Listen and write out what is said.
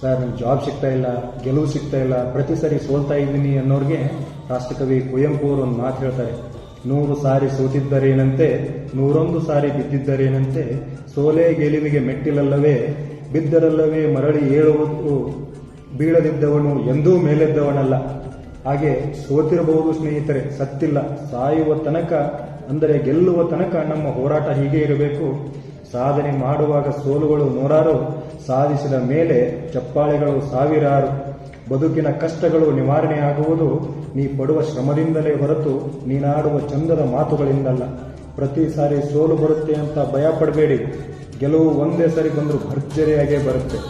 Sir ನಂಗೆ job ಸಿಗ್ತಾ ಇಲ್ಲ, ಗೆಲುವು ಸಿಗ್ತಾ ಇಲ್ಲ, ಪ್ರತಿ ಸರಿ ಸೋಲ್ತಾ ಇದ್ದೀನಿ ಅನ್ನೋರಿಗೆ ರಾಷ್ಟ್ರಕವಿ ಕುವೆಂಪು ಅವರು ಒಂದು ಮಾತು ಹೇಳ್ತಾರೆ. ನೂರು ಸಾರಿ ಸೋತಿದ್ದರೇನಂತೆ, ನೂರೊಂದು ಸಾರಿ ಬಿದ್ದಿದ್ದರೇನಂತೆ, ಸೋಲೆ ಗೆಲುವಿಗೆ ಮೆಟ್ಟಿಲಲ್ಲವೇ, ಬಿದ್ದರಲ್ಲವೇ ಮರಳಿ ಏಳುವುದು ಬೀಳದಿದ್ದವನು ಎಂದೂ ಮೇಲೆದ್ದವನಲ್ಲ. ಹಾಗೆ ಸೋತಿರಬಹುದು ಸ್ನೇಹಿತರೆ, ಸತ್ತಿಲ್ಲ, ಸಾಯುವ ತನಕ, ಅಂದರೆ ಗೆಲ್ಲುವ ತನಕ ನಮ್ಮ ಹೋರಾಟ ಹೀಗೆ ಇರಬೇಕು. ಸಾಧನೆ ಮಾಡುವಾಗ ಸೋಲುಗಳು ನೂರಾರು ಸಾಧಿಸಿದ ಮೇಲೆ ಚಪ್ಪಾಳೆಗಳು ಸಾವಿರಾರು. ಬದುಕಿನ ಕಷ್ಟಗಳು ನಿವಾರಣೆಯಾಗುವುದು, ನೀ ಪಡುವ ಶ್ರಮದಿಂದಲೇ ಹೊರತು ನೀನಾಡುವ ಚಂದದ ಮಾತುಗಳಿಂದಲ್ಲ. ಪ್ರತಿ ಸಾರಿ ಸೋಲು ಬರುತ್ತೆ ಅಂತ ಭಯ ಪಡಬೇಡಿ ಗೆಲುವು ಒಂದೇ ಸರಿ ಬಂದರೂ ಭರ್ಜರಿಯಾಗೇ ಬರುತ್ತೆ.